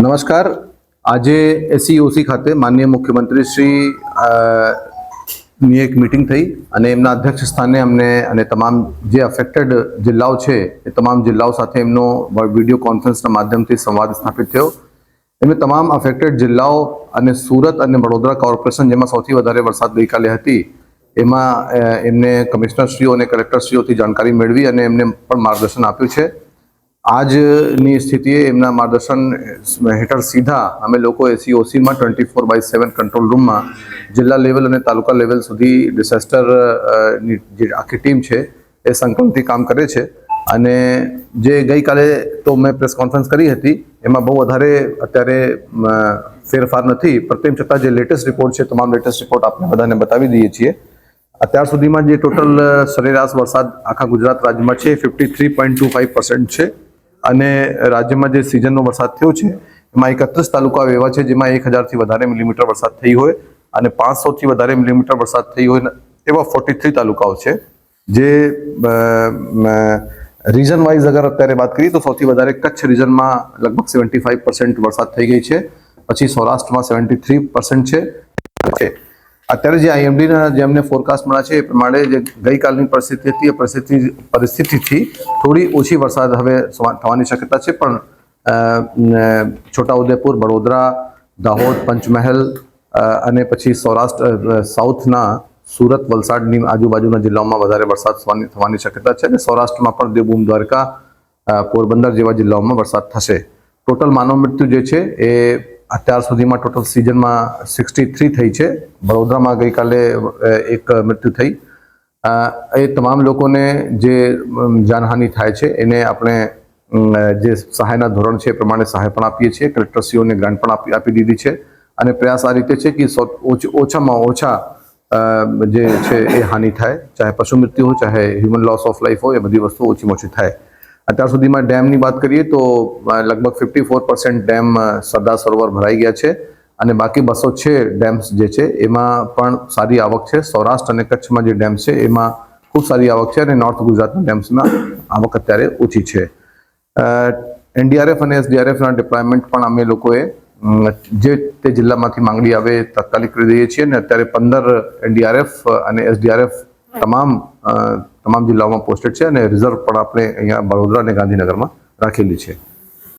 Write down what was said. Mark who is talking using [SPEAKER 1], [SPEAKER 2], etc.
[SPEAKER 1] નમસ્કાર. આજે એસસીઓસી ખાતે માનનીય મુખ્યમંત્રી શ્રી ની એક મિટિંગ થઈ અને એમના અધ્યક્ષ સ્થાને અમને અને તમામ જે અફેક્ટેડ જિલ્લાઓ છે, એ તમામ જિલ્લાઓ સાથે એમનો વીડિયો કોન્ફરન્સના માધ્યમથી સંવાદ સ્થાપિત થયો. એમને તમામ અફેક્ટેડ જિલ્લાઓ અને સુરત અને વડોદરા કોર્પોરેશન જેમાં સૌથી વધારે વરસાદ ગઈકાલે હતી, એમાં એમને કમિશનરશ્રીઓ અને કલેક્ટરશ્રીઓથી જાણકારી મેળવી અને એમને પણ માર્ગદર્શન આપ્યું છે. આજની સ્થિતિએ એમના માર્ગદર્શન હેઠળ સીધા અમે લોકો એસીઓસીમાં twenty four by seven control રૂમમાં જિલ્લા લેવલ અને તાલુકા લેવલ સુધી ડિઝાસ્ટરની જે આખી ટીમ છે એ સંકલનથી કામ કરે છે. અને જે ગઈકાલે તો મેં પ્રેસ કોન્ફરન્સ કરી હતી, એમાં બહુ વધારે અત્યારે ફેરફાર નથી. પણ તેમ છતાં જે લેટેસ્ટ રિપોર્ટ છે, તમામ લેટેસ્ટ રિપોર્ટ આપણે બધાને બતાવી દઈએ છીએ. અત્યાર સુધીમાં જે ટોટલ સરેરાશ વરસાદ આખા ગુજરાત રાજ્યમાં છે fifty three point two five percent છે. અને રાજ્યમાં જે સિઝનનો વરસાદ થયો છે, એમાં એકત્રીસ તાલુકા એવા છે જેમાં એક હજારથી વધારે મિલીમીટર વરસાદ થઈ હોય અને પાંચસોથી વધારે મિલીમીટર વરસાદ થઈ હોય એવા ફોર્ટી થ્રી તાલુકાઓ છે. જે રીજન વાઇઝ અગર અત્યારે વાત કરીએ તો સૌથી વધારે કચ્છ રીજનમાં લગભગ સેવન્ટી ફાઇવ પર્સન્ટ વરસાદ થઈ ગઈ છે. પછી સૌરાષ્ટ્રમાં સેવન્ટી થ્રી પર્સન્ટ છે. અત્યારે જે આઈએમડીના જેમને ફોરકાસ્ટ મળ્યા છે, એ પ્રમાણે જે ગઈકાલની પરિસ્થિતિ હતી, એ પરિસ્થિતિ, પરિસ્થિતિથી થોડી ઓછી વરસાદ હવે થવાની શક્યતા છે, પણ છોટાઉદેપુર, વડોદરા, દાહોદ, પંચમહેલ અને પછી સૌરાષ્ટ્ર સાઉથના સુરત, વલસાડની આજુબાજુના જિલ્લાઓમાં વધારે વરસાદ થવાની શક્યતા છે, અને સૌરાષ્ટ્રમાં પણ દેવભૂમ દ્વારકા પોરબંદર જેવા જિલ્લાઓમાં વરસાદ થશે. ટોટલ માનવ મૃત્યુ જે છે, એ અત્યાર સુધીમાં ટોટલ સિઝનમાં સિક્સટી થ્રી થઈ છે. વડોદરામાં ગઈકાલે એક મૃત્યુ થઈ. એ તમામ લોકોને જે જાનહાનિ થાય છે, એને આપણે જે સહાયના ધોરણ છે એ પ્રમાણે સહાય પણ આપીએ છીએ, કલેક્ટરશ્રીઓને ગ્રાન્ટ પણ આપી દીધી છે. અને પ્રયાસ આ રીતે છે કે ઓછામાં ઓછા જે છે એ હાનિ થાય. ચાહે પશુ મૃત્યુ હોય, ચાહે હ્યુમન લોસ ઓફ લાઈફ હોય, એ બધી વસ્તુ ઓછીમાં ઓછી થાય. અત્યાર સુધીમાં ડેમની વાત કરીએ તો લગભગ fifty four percent dam Sardar Sarovar ભરાઈ ગયા છે અને બાકી બસો છે ડેમ્સ જે છે એમાં પણ સારી આવક છે. સૌરાષ્ટ્ર અને કચ્છમાં જે ડેમ છે એમાં ખૂબ સારી આવક છે અને નોર્થ ગુજરાતના ડેમ્સમાં આવક અત્યારે ઓછી છે. એનડીઆરએફ અને એસડીઆરએફના ડિપ્લોયમેન્ટ પણ અમે લોકોએ જે તે જિલ્લામાંથી માંગણી આવે તાત્કાલિક કરી દઈએ છીએ અને અત્યારે પંદર એનડીઆરએફ અને એસડીઆરએફ તમામ તમામ જિલ્લાઓમાં પોસ્ટેડ છે અને રિઝર્વ પણ આપણે અહીંયા વડોદરા અને ગાંધીનગરમાં રાખેલી છે.